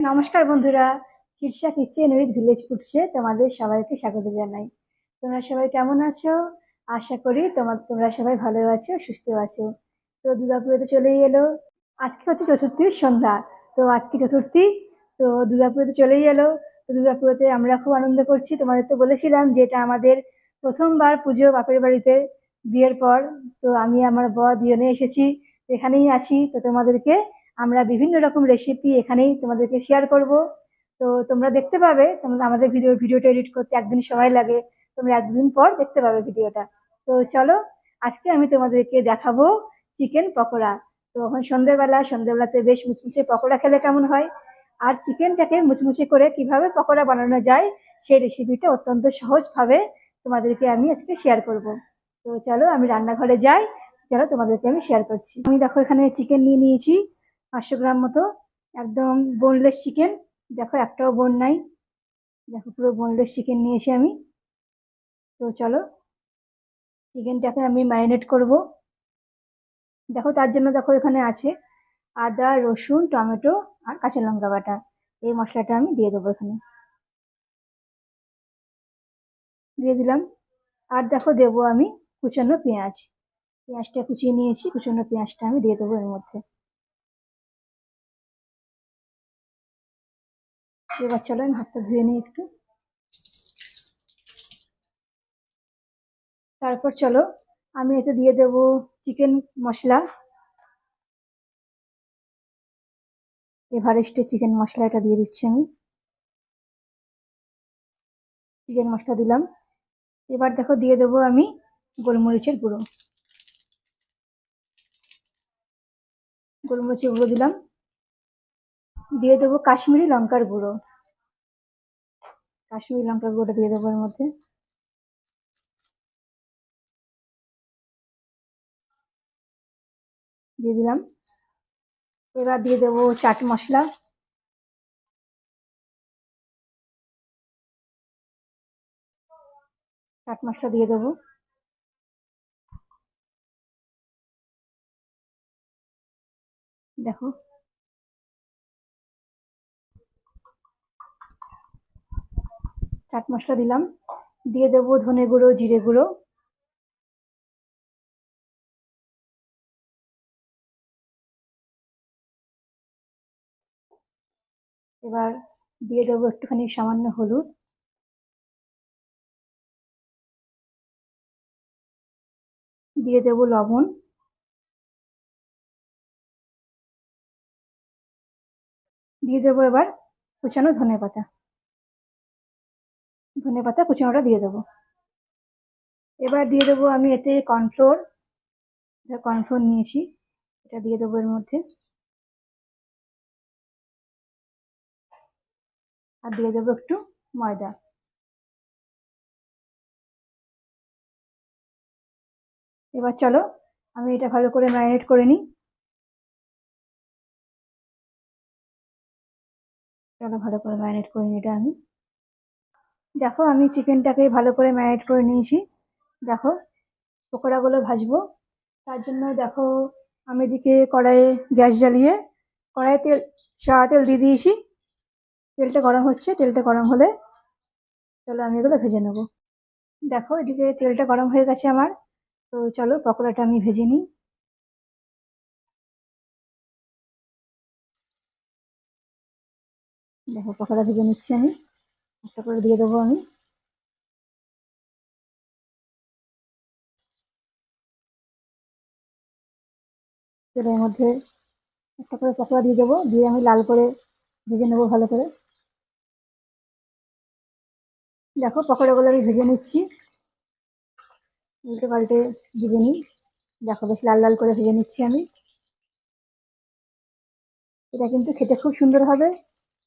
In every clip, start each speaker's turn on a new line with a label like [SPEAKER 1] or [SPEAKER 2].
[SPEAKER 1] নমস্কার বন্ধুরা কিরসা কিচেন উইথ ভিলেজ ফুডসে তোমাদের সবাইকে স্বাগত জানাই। তোমরা সবাই কেমন আছো? আশা করি তোমার তোমরা সবাই ভালো আছো, সুস্থ আছো। তো দুর্গাপুরে তো চলেই এলো। আজকে হচ্ছে চতুর্থীর সন্ধ্যা। তো আজকে চতুর্থী, তো দুর্গাপুরে তো চলেই এলো। তো দুর্গাপুরেতে আমরা খুব আনন্দ করছি। তোমাদের তো বলেছিলাম যে এটা আমাদের প্রথমবার পুজো বাপের বাড়িতে বিয়ের পর। তো আমি, আমার বর, দুজনে এসেছি। এখানেই আছি। তো তোমাদেরকে আমরা বিভিন্ন রকম রেসিপি এখানেই তোমাদেরকে শেয়ার করব। তো তোমরা দেখতে পাবে, তোমরা আমাদের ভিডিও ভিডিওটা এডিট করতে একদিন সময় লাগে। তোমরা একদিন পর দেখতে পাবে ভিডিওটা তো চলো, আজকে আমি তোমাদেরকে দেখাবো চিকেন পকোড়া। তো এখন সন্ধ্যেবেলা, সন্ধ্যেবেলাতে বেশ মুচমুচে পকোড়া খেলে কেমন হয়? আর চিকেনটাকে মুচমুচে করে কীভাবে পকোড়া বানানো যায়, সেই রেসিপিটা অত্যন্ত সহজভাবে তোমাদেরকে আমি আজকে শেয়ার করব। তো চলো, আমি রান্নাঘরে যাই। চলো, তোমাদেরকে আমি শেয়ার করছি। আমি দেখো, এখানে চিকেন নিয়ে নিয়েছি। পাঁচশো গ্রাম মতো একদম বোনলেস চিকেন দেখো একটাও বোন নাই। দেখো পুরো বোনলেস চিকেন নিয়েছি আমি। তো চলো চিকেনটাকে আমি ম্যারিনেট করব। দেখো তার জন্য দেখো এখানে আছে আদা, রসুন, টমেটো আর কাঁচা লঙ্কা বাটা। এই মশলাটা আমি দিয়ে দেবো এখানে। দিয়ে দিলাম। আর দেখো দেবো আমি কুচানো পেঁয়াজ। পেঁয়াজটা কুচিয়ে নিয়েছি, কুচানো পেঁয়াজটা আমি দিয়ে দেবো এর মধ্যে। এবার চলো আমি হাতটা ধুয়ে নিই একটু। তারপর চলো, আমি এতে দিয়ে দেব চিকেন মশলা। এভারেস্টের চিকেন মশলা এটা দিয়ে দিচ্ছি আমি। চিকেন মশলা দিলাম। এবার দেখো, দিয়ে দেবো আমি গোলমরিচের গুঁড়ো। গোলমরিচের গুঁড়ো দিলাম। দিয়ে দেবো কাশ্মীরি লঙ্কার গুঁড়ো। কাশ্মীরি লঙ্কার গুঁড়োটা দিয়ে দেবো এর মধ্যে। দিয়ে দিলাম। এবার দিয়ে দেবো চাট মশলা। চাট মশলা দিয়ে দেবো। দেখো। চাট মশলা দিলাম। দিয়ে দেবো ধনে গুঁড়ো, জিরে গুঁড়ো। এবার দিয়ে দেবো একটুখানি সামান্য হলুদ। দিয়ে দেবো লবণ। দিয়ে দেবো এবার কুচানো ধনে পাতা। ধনে পাতা কুচানোটা দিয়ে দেবো। এবার দিয়ে দেবো আমি এতে কর্নফ্লোর। কর্নফ্লোর নিয়েছি, এটা দিয়ে দেবো এর মধ্যে। আর দিয়ে দেবো একটু ময়দা। এবার চলো, আমি এটা ভালো করে ম্যারিনেট করে নিই। চলো ভালো করে ম্যারিনেট করে নিই এটা আমি। দেখো, আমি চিকেনটাকে ভালো করে ম্যারিনেট করে নিয়েছি। দেখো, পকোড়াগুলো ভাজবো। তার জন্য দেখো, আমি এদিকে কড়াইয়ে গ্যাস জ্বালিয়ে কড়াইয়ে তেল, সাদা তেল দিয়ে দিয়েছি। তেলটা গরম হচ্ছে, তেলটা গরম হলে চলো আমি এগুলো ভেজে নেব। দেখো, এদিকে তেলটা গরম হয়ে গেছে আমার। তো চলো, পকোড়াটা আমি ভেজে নিই। দেখো, পকোড়া ভেজে নিচ্ছি আমি। একটা করে দিয়ে দেবো আমি। তেলের মধ্যে একটা করে পকোড়া দিয়ে দেবো, দিয়ে আমি লাল করে ভেজে নেব ভালো করে। দেখো পকোড়াগুলো আমি ভেজে নিচ্ছি। উল্টে পাল্টে ভেজে নিই। দেখো বেশ লাল লাল করে ভেজে নিচ্ছি আমি। এটা কিন্তু খেতে খুব সুন্দর হবে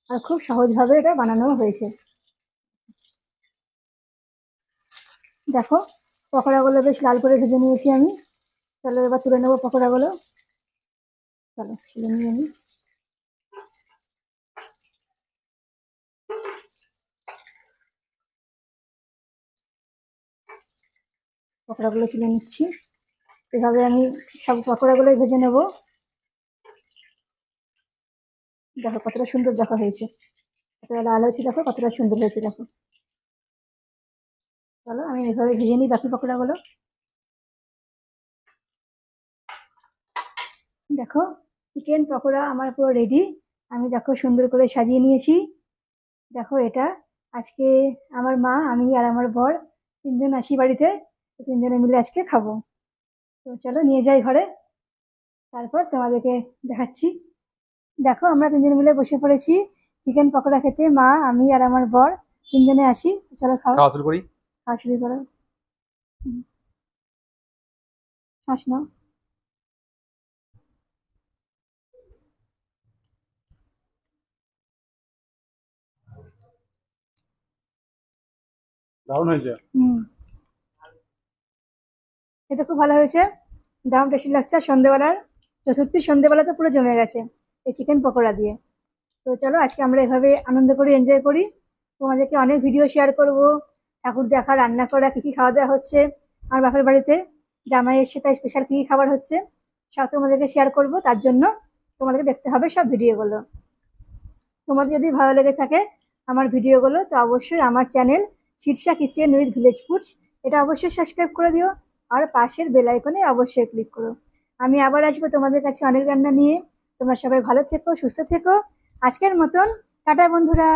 [SPEAKER 1] আর খুব সহজভাবে এটা বানানো হয়েছে। দেখো, পকোড়াগুলো বেশ লাল করে ভেজে নিয়েছি আমি। চলো এবার তুলে নেব পকোড়াগুলো। চলো, তুলে নিয়ে আমি পকোড়াগুলো তুলে নিচ্ছি। এভাবে আমি সব পকোড়াগুলোই ভেজে নেব। দেখো কতটা সুন্দর দেখা হয়েছে। কতটা লাল হয়েছে দেখো, কতটা সুন্দর হয়েছে দেখো। এভাবে ভেজে নিই বাকি পকোড়াগুলো। দেখো চিকেন পকোড়া আমার পুরো রেডি আমি দেখো সুন্দর করে সাজিয়ে নিয়েছি। দেখো এটা, আজকে আমার মা, আমি আর আমার বর তিনজন আসি বাড়িতে তিনজনে মিলে আজকে খাব। তো চলো নিয়ে যাই ঘরে। তারপর তোমাদেরকে দেখাচ্ছি। দেখো, আমরা তিনজন মিলে বসে পড়েছি। চিকেন পকোড়া খেতে মা, আমি আর আমার বর তিনজনে আসি। চলো খাও।
[SPEAKER 2] খাওয়া শুরু করি।
[SPEAKER 1] শুরু করো। শ্বাস নাও।
[SPEAKER 2] দারুণ হয়েছে।
[SPEAKER 1] হুম। এটা খুব ভালো হয়েছে। দাম টেস্টি লাগছে। সন্ধেবেলার চতুর্থী সন্ধেবেলা তো পুরো জমে গেছে এই চিকেন পকোড়া দিয়ে। তো চলো আজকে আমরা এভাবে আনন্দ করি এনজয় করি। তোমাদেরকে অনেক ভিডিও শেয়ার করব। ঠাকুর দেখা, রান্না করা, কী কী খাওয়া দাওয়া হচ্ছে, আমার বাপের বাড়িতে জামাই এসে তাই স্পেশাল কী কী খাবার হচ্ছে, সব তোমাদেরকে শেয়ার করব, তার জন্য তোমাদেরকে দেখতে হবে সব ভিডিওগুলো। তোমাদের যদি ভালো লেগে থাকে আমার ভিডিওগুলো, তো অবশ্যই আমার channel Shirsha kitchen with village foods এটা অবশ্যই সাবস্ক্রাইব করে দিও, আর পাশের বেল আইকনে অবশ্যই ক্লিক করো। আমি আবার আসব তোমাদের কাছে অনেক রান্না নিয়ে, তোমরা সবাই ভালো থেকো, সুস্থ থেকো, আজকের মতন, টাটা বন্ধুরা।